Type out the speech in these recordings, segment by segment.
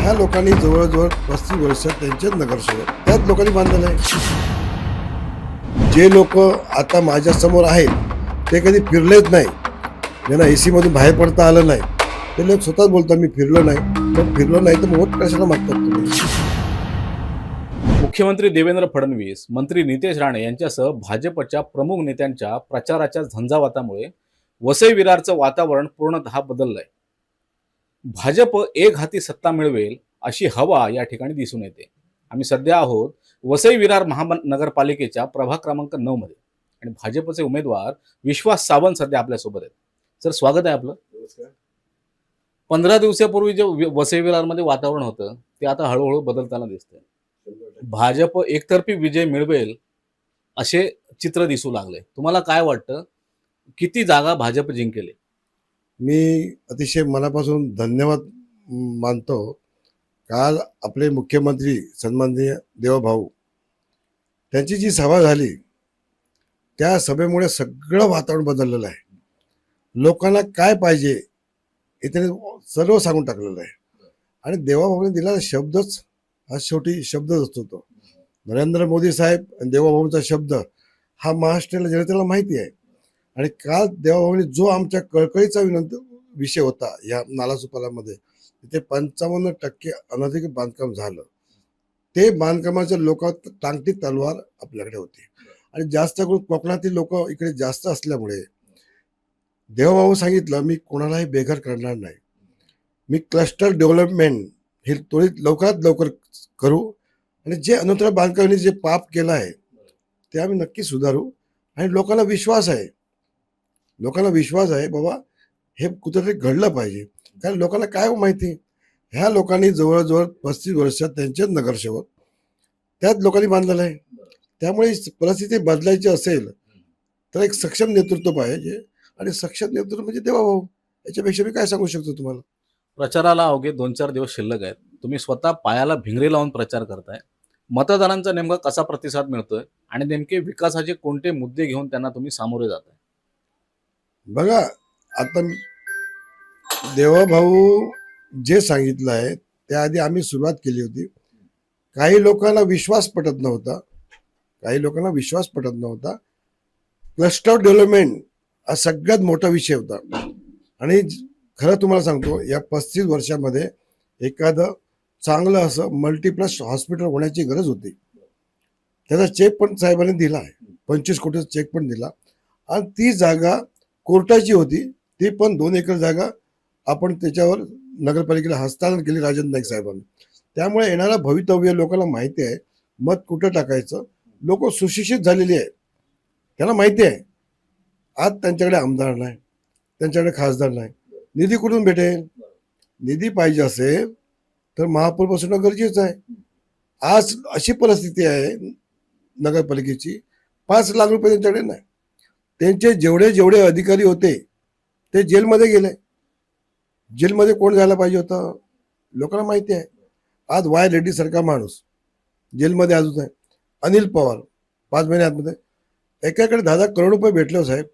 ह्या लोकांनी जवळजवळ पस्तीस वर्ष त्यांचे नगरसेवक त्याच लोकांनी बांधलेलं आहे. जे लोक आता माझ्यासमोर आहेत ते कधी फिरलेच नाही. ज्यांना ए मधून बाहेर पडता आलं नाही. ते लोक स्वतःच बोलतात मी फिरलो नाही. पण फिरलो नाही तर मग कशाला मागतात तुम्ही? मुख्यमंत्री देवेंद्र फडणवीस मंत्री नितेश राणे यांच्यासह भाजपच्या प्रमुख नेत्यांच्या प्रचाराच्या झंझावातामुळे वसई विरारचं वातावरण पूर्णतः बदललंय. भाजप एक हाती सत्ता मिळवेल अशी हवा या ठिकाणी दिसून येते. आम्ही सध्या आहोत वसई विरार महानगरपालिकेच्या प्रभाग क्रमांक नऊ मध्ये. आणि भाजपचे उमेदवार विश्वास सावंत सध्या आपल्यासोबत आहेत. सर स्वागत आहे आपलं. पंधरा दिवसापूर्वी जे वसई विरारमध्ये वातावरण होतं ते आता हळूहळू बदलताना दिसतंय. भाजप एकतर्फी विजय मिळवेल असे चित्र दिसू लागले तुम्हाला काय वाटतं? किती जागा भाजप जिंकेल? मी अतिशय मनापासून धन्यवाद मानतो. काल आपले मुख्यमंत्री सन्माननीय देवभाऊ त्यांची जी सभा झाली त्या सभेमुळे सगळं वातावरण बदललेलं आहे. लोकांना काय पाहिजे हे त्याने सर्व सांगून टाकलेलं आहे. आणि देवाभाऊने दिलेला शब्दच हा शेवटी शब्दच असतो तो. नरेंद्र मोदी साहेब आणि देवाभाऊंचा शब्द हा महाराष्ट्राला जनतेला माहिती आहे. आणि काल देवाभावाने जो आमच्या कळकळीचा विनंती विषय होता या नालासुपारामध्ये तिथे पंचावन्न टक्के अनधिकृत बांधकाम झालं. ते बांधकामाच्या लोकात टांगती तलवार आपल्याकडे होती. आणि जास्त करून कोकणातील लोक इकडे जास्त असल्यामुळे देवभाऊ सांगितलं मी कोणालाही बेघर करणार नाही. मी क्लस्टर डेव्हलपमेंट हे त्वरित लवकरात लवकर करू. आणि जे अनुत्तर बांधकामाने जे पाप केलं आहे ते आम्ही नक्की सुधारू. आणि लोकांना विश्वास आहे लोकांना विश्वास आहे बाबा हे कुठेतरी घडलं पाहिजे. कारण लोकांना काय हो माहिती? ह्या लोकांनी जवळजवळ पस्तीस वर्षात त्यांचे नगरसेवक त्याच लोकांनी बांधलेलं आहे. त्यामुळे परिस्थिती बदलायची असेल तर एक सक्षम नेतृत्व पाहिजे. आणि सक्षम नेतृत्व म्हणजे देवाभाऊ याच्यापेक्षा मी काय सांगू शकतो तुम्हाला? प्रचाराला अवघे दोन चार दिवस शिल्लक आहेत. तुम्ही स्वतः पायाला भिंगरी लावून प्रचार करताय. मतदारांचा नेमका कसा प्रतिसाद मिळतोय? आणि नेमके विकासाचे कोणते मुद्दे घेऊन त्यांना तुम्ही सामोरे जाताय? बघा आता देवाभाऊ जे सांगितलं आहे त्याआधी आम्ही सुरुवात केली होती. काही लोकांना विश्वास पटत नव्हता. काही लोकांना विश्वास पटत नव्हता. क्लस्टर डेव्हलपमेंट हा सगळ्यात मोठा विषय होता. आणि खरं तुम्हाला सांगतो या पस्तीस वर्षामध्ये एखादं चांगलं असं मल्टीप्लस हॉस्पिटल होण्याची गरज होती. त्याचा चेक पण साहेबांनी दिला आहे. पंचवीस कोटीचा चेक पण दिला. आणि ती जागा कोर्टाची होती ती पण दोन एकर जागा आपण त्याच्यावर नगरपालिकेला हस्तांतरण केली राजेंद्र नाईक साहेबांनी. त्यामुळे येणारा भवितव्य लोकांना माहिती आहे मत कुठं टाकायचं? लोक सुशिक्षित झालेली आहे त्यांना माहिती आहे आज त्यांच्याकडे आमदार नाही त्यांच्याकडे खासदार नाही. निधी कुठून भेटेल? निधी पाहिजे असेल तर महापौर बसवणं गरजेचं आहे. आज अशी परिस्थिती आहे नगरपालिकेची पाच लाख रुपये त्यांच्याकडे नाही. त्यांचे जेवढे जेवढे अधिकारी होते ते जेलमध्ये गेले. जेलमध्ये कोण जायला पाहिजे होतं? लोकांना माहिती आहे. आज वाय रेड्डी सारखा माणूस जेलमध्ये अजून आहे. अनिल पवार पाच महिन्यामध्ये एकाकडे दहा दहा करोड रुपये भेटले हो साहेब.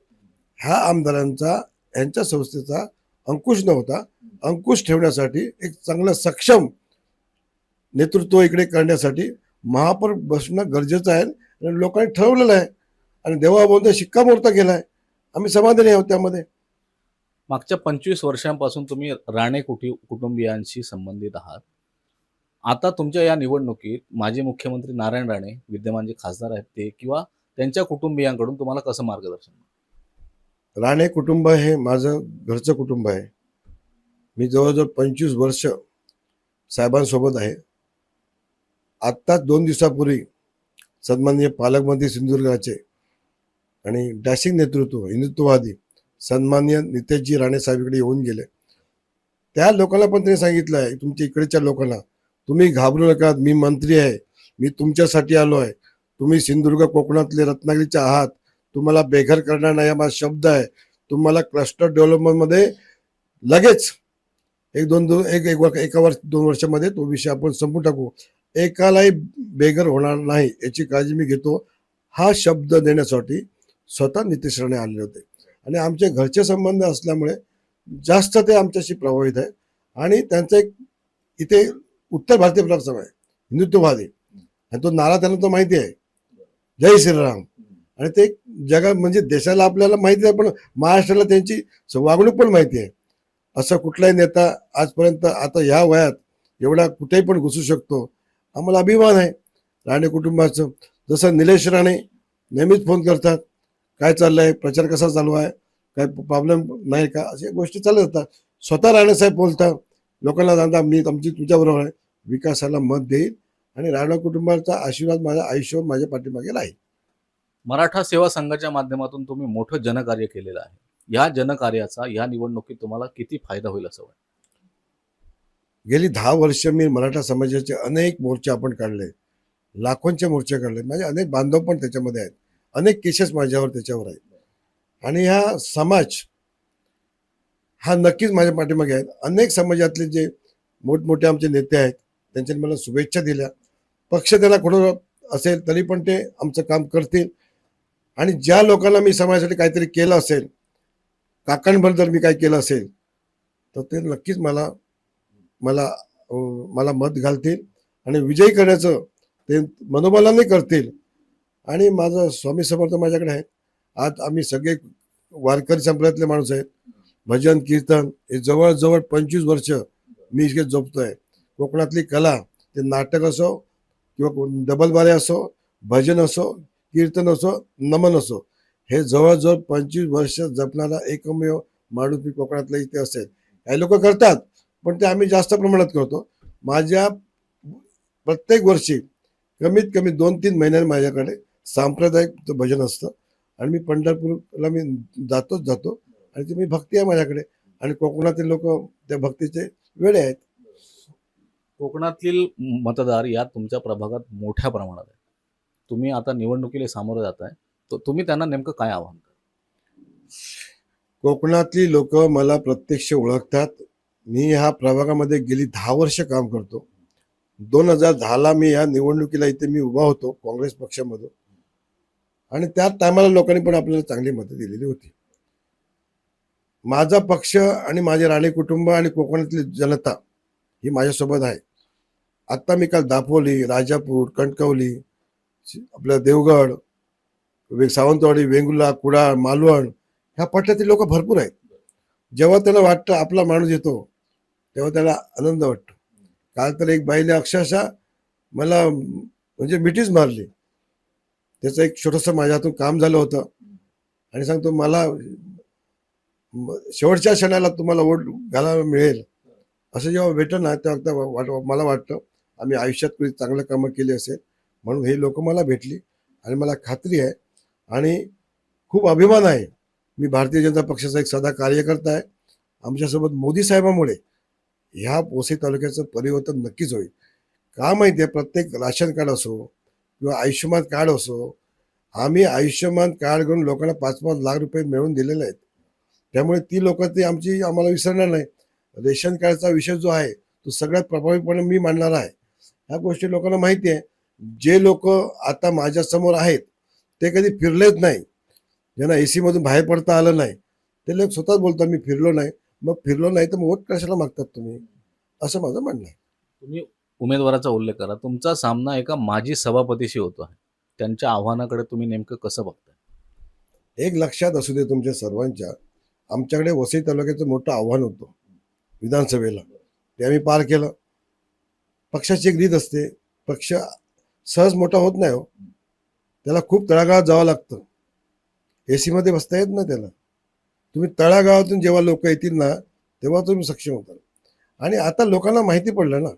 ह्या आमदारांचा यांच्या संस्थेचा अंकुश नव्हता. अंकुश ठेवण्यासाठी एक चांगलं सक्षम नेतृत्व इकडे करण्यासाठी महापौर बसणं गरजेचं आहे आणि लोकांनी ठरवलेलं आहे. आणि देवाबोध शिक्कामोर्तब केलाय. आम्ही समाधानी आहोत त्यामध्ये. मागच्या पंचवीस वर्षांपासून तुम्ही राणे कुटी कुटुंबियांशी संबंधित आहात. आता तुमच्या या निवडणुकीत माजी मुख्यमंत्री नारायण राणे विद्यमान जे खासदार आहेत ते किंवा त्यांच्या कुटुंबियांकडून तुम्हाला कसं मार्गदर्शन राणे कुटुंब हे माझं घरचं कुटुंब आहे. मी जवळजवळ पंचवीस वर्ष साहेबांसोबत आहे. आत्ताच दोन दिवसापूर्वी सन्माननीय पालकमंत्री सिंधुदुर्गाचे आणि डॅशिंग नेतृत्व हिंदुत्ववादी सन्माननीय नितेशजी राणे साहेब येऊन गेले. त्या लोकांना पण त्यांनी सांगितलं आहे तुमच्या इकडच्या लोकांना तुम्ही घाबरू नका मी मंत्री आहे मी तुमच्यासाठी आलो आहे. तुम्ही सिंधुदुर्ग कोकणातले रत्नागिरीचे आहात तुम्हाला बेघर करणार नाही हा माझा शब्द आहे. तुम्हाला क्लस्टर डेव्हलपमेंटमध्ये लगेच एक दोन दोन एक एक वर्ष एका वर्ष दोन वर्षामध्ये तो विषय आपण संपू टाकू. एकालाही बेघर होणार नाही याची काळजी मी घेतो. हा शब्द देण्यासाठी स्वतः नितीश राणे आलेले होते. आणि आमचे घरचे संबंध असल्यामुळे जास्त ते आमच्याशी प्रभावित आहे. आणि त्यांचं एक इथे उत्तर भारतीय प्लॅटफॉर्म आहे हिंदुत्ववादी. आणि तो नारा त्यांना तो माहिती आहे. जय श्रीराम. आणि ते जगा म्हणजे देशाला आपल्याला माहिती आहे पण महाराष्ट्राला त्यांची वागणूक पण माहिती आहे. असा कुठलाही नेता आजपर्यंत आता ह्या वयात एवढा कुठेही पण घुसू शकतो आम्हाला अभिमान आहे. राणे कुटुंबाचं. जसं निलेश राणे नेहमीच फोन करतात. काय चाललंय? प्रचार कसा चालू आहे? काय प्रॉब्लेम नाही का? अशा गोष्टी चालत असतात. स्वतः राणेसाहेब बोलतात लोकांना सांगता मी आमची तुझ्याबरोबर आहे. विकासाला मत देईल आणि राणा कुटुंबाचा आशीर्वाद माझ्या आयुष्यावर माझ्या पाठीमागे राहील. मराठा सेवा संघाच्या माध्यमातून तुम्ही मोठं जनकार्य केलेलं आहे. या जनकार्याचा या निवडणुकीत तुम्हाला किती फायदा होईल असं वाटतं? गेली दहा वर्ष मी मराठा समाजाचे अनेक मोर्चे आपण काढले. लाखोंचे मोर्चे काढले. माझे अनेक बांधव पण त्याच्यामध्ये आहेत. अनेक केसेस माझ्यावर त्याच्यावर आहेत. आणि हा समाज हा नक्कीच माझ्या पाठीमागे आहेत अनेक समाजातले जे मोठमोठे आमचे नेते आहेत त्यांच्यानी मला शुभेच्छा दिल्या. पक्ष त्याला कुठं असेल तरी पण ते आमचं काम करतील. आणि ज्या लोकांना मी समाजासाठी काहीतरी केलं असेल काकांभर जर मी काय केलं असेल तर ते नक्कीच मला मला मला मत घालतील. आणि विजयी करण्याचं ते मनोबलाने करतील. आणि माझं स्वामी समर्थ माझ्याकडे आहेत. आज आम्ही सगळे वारकरी संप्रदायातले माणूस आहेत. भजन कीर्तन हे जवळजवळ पंचवीस वर्ष मी इथे जपतोय. कोकणातली कला ते नाटक असो किंवा डबल बारे असो भजन असो कीर्तन असो नमन असो हे जवळजवळ पंचवीस वर्ष जपणारा एकमेव माणूस मी कोकणातला इथे असेल. काही लोक करतात पण ते आम्ही जास्त प्रमाणात करतो. माझ्या प्रत्येक वर्षी कमीत कमी दोन तीन महिन्यांनी माझ्याकडे सांप्रदायिक भजन असतं. आणि मी पंढरपूरला मी जातोच जातो. आणि ती मी भक्ती आहे माझ्याकडे. आणि कोकणातील लोक त्या भक्तीचे वेळे आहेत. कोकणातील मतदार या तुमच्या प्रभागात मोठ्या प्रमाणात आहेत. तुम्ही आता निवडणुकीला सामोरं जात आहे तर तुम्ही त्यांना नेमकं काय आव्हान? कोकणातली लोक मला प्रत्यक्ष ओळखतात. मी ह्या प्रभागामध्ये गेली दहा वर्ष काम करतो. दोन हजार दहाला मी या निवडणुकीला इथे मी उभा होतो. काँग्रेस पक्षामधून. आणि त्या टायमाला लोकांनी पण आपल्याला चांगली मतं दिलेली होती. माझा पक्ष आणि माझे राणे कुटुंब आणि कोकणातली जनता ही माझ्यासोबत आहे. आत्ता मी काल दापोली राजापूर कणकवली आपलं देवगड वे- सावंतवाडी वेंगुला कुडाळ मालवण ह्या पट्ट्यातील लोक भरपूर आहेत. जेव्हा त्याला वाटतं आपला माणूस येतो तेव्हा त्याला आनंद वाटतो. काल तर एक बाईने अक्षरशः मला म्हणजे मिठीच मारली. त्याचं एक छोटंसं माझ्या हातून काम झालं होतं. आणि सांगतो मला शेवटच्या क्षणाला तुम्हाला वोट घालायला मिळेल. असं जेव्हा भेटलं ना तेव्हा वाट मला वाटतं आम्ही आयुष्यात कुणी चांगलं कामं केली असेल म्हणून हे लोक मला भेटली. आणि मला खात्री आहे आणि खूप अभिमान आहे. मी भारतीय जनता पक्षाचा एक साधा कार्यकर्ता आहे. आमच्यासोबत मोदी साहेबामुळे ह्या पोसे तालुक्याचं परिवर्तन नक्कीच होईल. का माहिती आहे प्रत्येक राशन कार्ड असो किंवा आयुष्यमान कार्ड असो आम्ही आयुष्यमान कार्ड घेऊन लोकांना पाच पाच लाख रुपये मिळवून दिलेले आहेत. त्यामुळे ती लोक ती आमची आम्हाला विसरणार नाही. रेशन कार्डचा विषय जो आहे तो सगळ्यात प्रभावीपणे मी मांडणार आहे. ह्या गोष्टी लोकांना माहिती आहे. जे लोक आता माझ्यासमोर आहेत ते कधी फिरलेच नाही. ज्यांना ए मधून बाहेर पडता आलं नाही ते लोक स्वतःच बोलतात मी फिरलो नाही. मग फिरलो नाही तर मग वोट कशाला मागतात तुम्ही? असं माझं म्हणणं आहे. तुम्ही उमेदवाराचा उल्लेख करा. तुमचा सामना एका माजी सभापतीशी होतो आहे. त्यांच्या आव्हानाकडे तुम्ही नेमकं कसं बघताय? एक लक्षात असू दे तुमच्या सर्वांच्या. आमच्याकडे वसई तालुक्याचं मोठं आव्हान होतं विधानसभेला. ते आम्ही पार केलं. पक्षाची एक रीत असते. पक्ष सहज मोठा होत नाही हो. त्याला खूप तळागाळात जावं लागतं. ए सीमध्ये बसता येत ना त्याला. तुम्ही तळागाळातून जेव्हा लोक येतील ना तेव्हा तुम्ही सक्षम होताल आणि आता लोकांना माहिती पडलं ना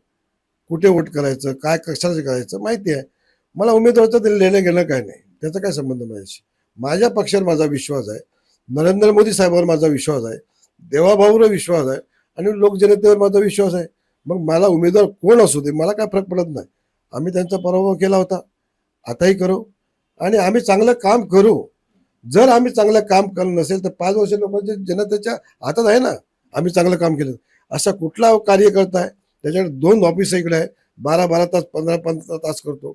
कुठे वोट करायचं काय कशाचं करायचं माहिती आहे. मला उमेदवारचं ते लेणं घेणं काय नाही. त्याचा काय संबंध माझ्याशी? माझ्या पक्षावर माझा विश्वास आहे. नरेंद्र मोदी साहेबांवर माझा विश्वास आहे. देवाभाऊवर विश्वास आहे. आणि लोकजनतेवर माझा विश्वास आहे. मग मला उमेदवार कोण असू दे? मला काय फरक पडत नाही. आम्ही त्यांचा पराभव केला होता. आताही करू. आणि आम्ही चांगलं काम करू. जर आम्ही चांगलं काम केलं नसेल तर पाच वर्ष लोकांच्या जनतेच्या हातात आहे ना. आम्ही चांगलं काम केलं. असा कुठला कार्यकर्ता आहे? त्याच्याकडे दोन ऑफिस इकडे. आहे बारा बारा तास पंधरा पंधरा तास करतो.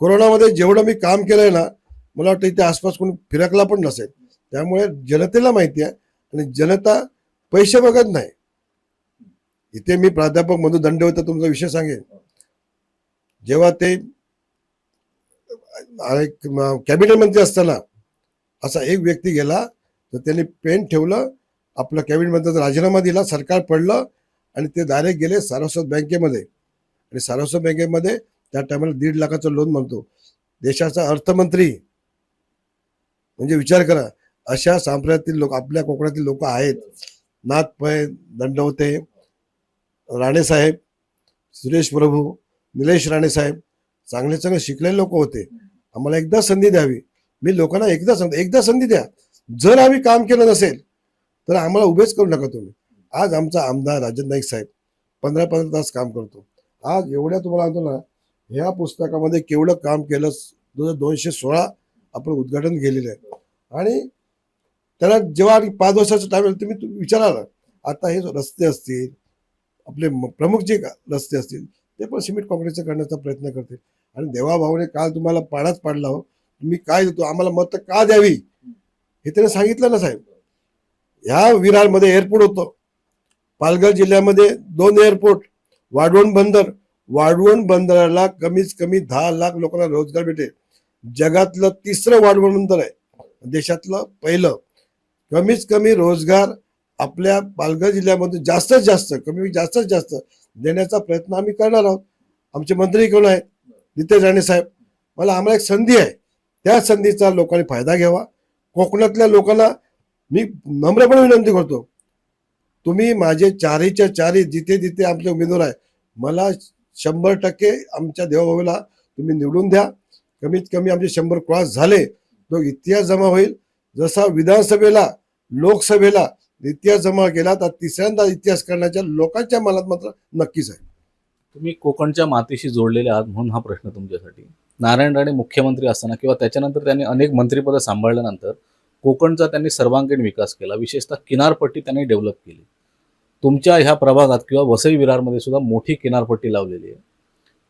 कोरोनामध्ये जेवढं मी काम केलंय ना मला वाटतं इथे आसपास कोणी फिरकला पण नसेल. त्यामुळे जनतेला माहिती आहे आणि जनता पैसे बघत नाही. इथे मी प्राध्यापक मधू दंड होता तुमचा विषय सांगेन. जेव्हा ते कॅबिनेट मंत्री असताना असा एक व्यक्ती गेला तर त्यांनी पेन ठेवलं आपलं कॅबिनेट मंत्र्याचा राजीनामा दिला सरकार पडलं आणि ते डायरेक्ट गेले सारस्वत बँकेमध्ये. आणि सारस्वत बँकेमध्ये त्या टायमाला दीड लाखाचं लोन म्हणतो. देशाचा अर्थमंत्री. म्हणजे विचार करा अशा संप्रदायातील लोक आपल्या कोकणातील लोक आहेत. नाथ पै दंडवते राणेसाहेब सुरेश प्रभू निलेश राणेसाहेब चांगले चांगले शिकलेले लोक होते. आम्हाला एकदा संधी द्यावी. मी लोकांना एकदा सांगतो एकदा संधी द्या. जर आम्ही काम केलं नसेल तर आम्हाला उभेच करू नका तुम्ही. आज आमचा आमदार राजन नाईक साहेब पंधरा पंधरा तास काम करतो. आज एवढ्या तुम्हाला आणतो ना ह्या पुस्तकामध्ये केवढं काम केलं दोन हजार दोनशे सोळा आपण उद्घाटन केलेलं आहे. आणि त्याला जेव्हा आणि पाच वर्षाचा टाइम तुम्ही विचाराल आता हे रस्ते असतील आपले म- प्रमुख जे का- रस्ते असतील ते पण सिमेंट काँक्रीटचं करण्याचा प्रयत्न करतील. आणि देवाभाऊने काल तुम्हाला पाडाच पाडला हो. तुम्ही काय देतो आम्हाला मत का द्यावी? हे त्याने सांगितलं ना साहेब. ह्या विरारमध्ये एअरपोर्ट होतं. पालघर जिल्ह्यामध्ये दोन एअरपोर्ट वाढवण बंदर. वाढवण बंदराला कमीत कमी दहा लाख लोकांना रोजगार भेटेल. जगातलं तिसरं वाढवण बंदर आहे. देशातलं पहिलं. कमीत कमी रोजगार आपल्या पालघर जिल्ह्यामध्ये जास्तीत जास्त कमी जास्तीत जास्त देण्याचा प्रयत्न आम्ही करणार आहोत. आमचे मंत्री कोण आहेत? नितेश राणे साहेब. मला आम्हाला एक संधी आहे. त्या संधीचा लोकांनी फायदा घ्यावा. कोकणातल्या लोकांना मी नम्रपणे विनंती करतो. तुम्ही माझे चारीच्या चारी जिथे जिथे आमचे उमेदवार आहे मला शंभर टक्के आमच्या देवाभाऊला तुम्ही निवडून द्या. कमीत कमी आमचे शंभर क्रॉस झाले तो इतिहास जमा होईल. जसा विधानसभेला लोकसभेला इतिहास जमा केला तर तिसऱ्यांदा इतिहास करण्याच्या लोकांच्या मनात मात्र नक्कीच आहे. तुम्ही कोकणच्या मातीशी जोडलेले आहात म्हणून हा प्रश्न तुमच्यासाठी. नारायण राणे मुख्यमंत्री असताना किंवा त्याच्यानंतर त्यांनी अनेक मंत्रिपदं सांभाळल्यानंतर कोकणचा त्यांनी सर्वांगीण विकास केला विशेषतः किनारपट्टी त्यांनी डेव्हलप केली. तुमच्या ह्या प्रभागात किंवा वसई विरारमध्ये सुद्धा मोठी किनारपट्टी लावलेली आहे.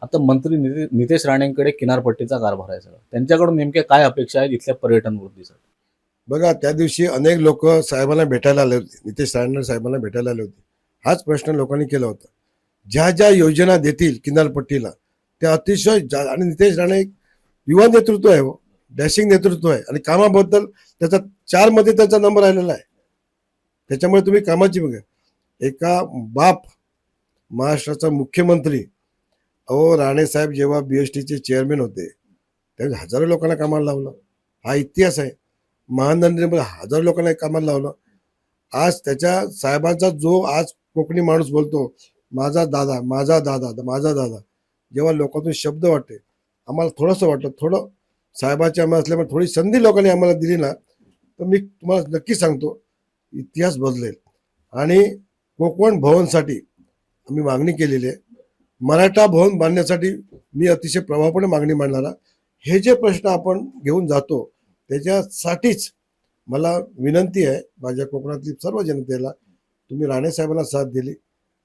आता मंत्री निते- नितेश राणेंकडे किनारपट्टीचा कारभार आहे सगळा. त्यांच्याकडून नेमक्या काय अपेक्षा आहेत इथल्या पर्यटन वृद्धीसाठी बघा त्या दिवशी अनेक लोक साहेबांना भेटायला आले होते. नितेश राणे साहेबांना भेटायला आले होते. हाच प्रश्न लोकांनी केला होता. ज्या ज्या योजना देतील किनारपट्टीला त्या अतिशय जा- आणि नितेश राणे एक युवा नेतृत्व आहे हो. डॅशिंग नेतृत्व आहे. आणि कामाबद्दल त्याचा चारमध्ये त्याचा नंबर आलेला आहे. त्याच्यामुळे तुम्ही कामाची बघा. एका बाप महाराष्ट्राचा मुख्यमंत्री. अहो राणेसाहेब जेव्हा बी एस टीचे चेअरमॅन होते त्यावेळी हजारो लोकांना कामाला लावलं. हा इतिहास आहे. महानंदीमध्ये हजारो लोकांना कामाला लावलं. आज त्याच्या साहेबांचा जो आज कोकणी माणूस बोलतो माझा दादा माझा दादा माझा दादा. जेव्हा लोकांतून शब्द वाटते आम्हाला थोडंसं वाटलं थोडं साहेबाचे आम्हाला असल्यामुळे थोडी संधी लोकांनी आम्हाला दिली ना तर मी तुम्हाला नक्की सांगतो इतिहास बदलेल. आणि कोकण भवनसाठी आम्ही मागणी केलेली आहे. मराठा भवन बांधण्यासाठी मी अतिशय प्रभावपणे मागणी मांडणारा. हे जे प्रश्न आपण घेऊन जातो त्याच्यासाठीच मला विनंती आहे माझ्या कोकणातली सर्व जनतेला तुम्ही राणेसाहेबांना साथ दिली.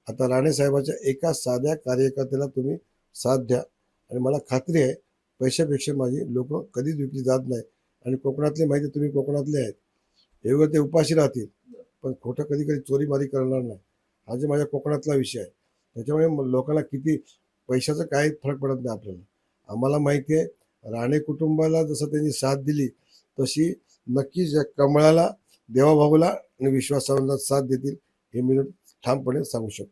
आता राणेसाहेबाच्या एका साध्या कार्यकर्त्याला तुम्ही साथ द्या. आणि मला खात्री आहे पैशापेक्षा माझी लोक कधीच विकली जात नाही. आणि कोकणातले माहिती तुम्ही कोकणातले आहेत. एवढं ते उपाशी राहतील. पण खोटं कधी कधी चोरीमारी करणार नाही. हा जे माझ्या कोकणातला विषय आहे. त्याच्यामुळे लोकांना किती पैशाचा काही फरक पडत नाही आपल्याला. आम्हाला माहिती आहे राणे कुटुंबाला जसं त्यांनी साथ दिली तशी नक्कीच या कमळाला देवाभाऊला आणि विश्वासाला साथ देतील हे मी ठामपणे सांगू शकतो.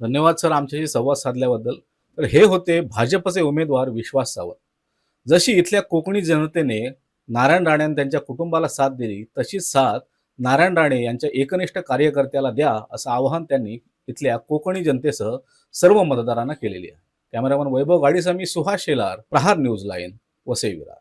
धन्यवाद सर आमच्याशी संवाद साधल्याबद्दल. तर हे होते भाजपचे उमेदवार विश्वास सावंत. जशी इथल्या कोकणी जनतेने नारायण राणे आणि त्यांच्या कुटुंबाला साथ दिली तशी साथ नारायण राणे यांच्या एकनिष्ठ कार्यकर्त्याला द्या असं आवाहन त्यांनी इथल्या कोकणी जनतेसह सर्व मतदारांना केलेली आहे. Cameraman Vaibhav Gadisami Suhas Shelar Prahar news line Vasai Virar.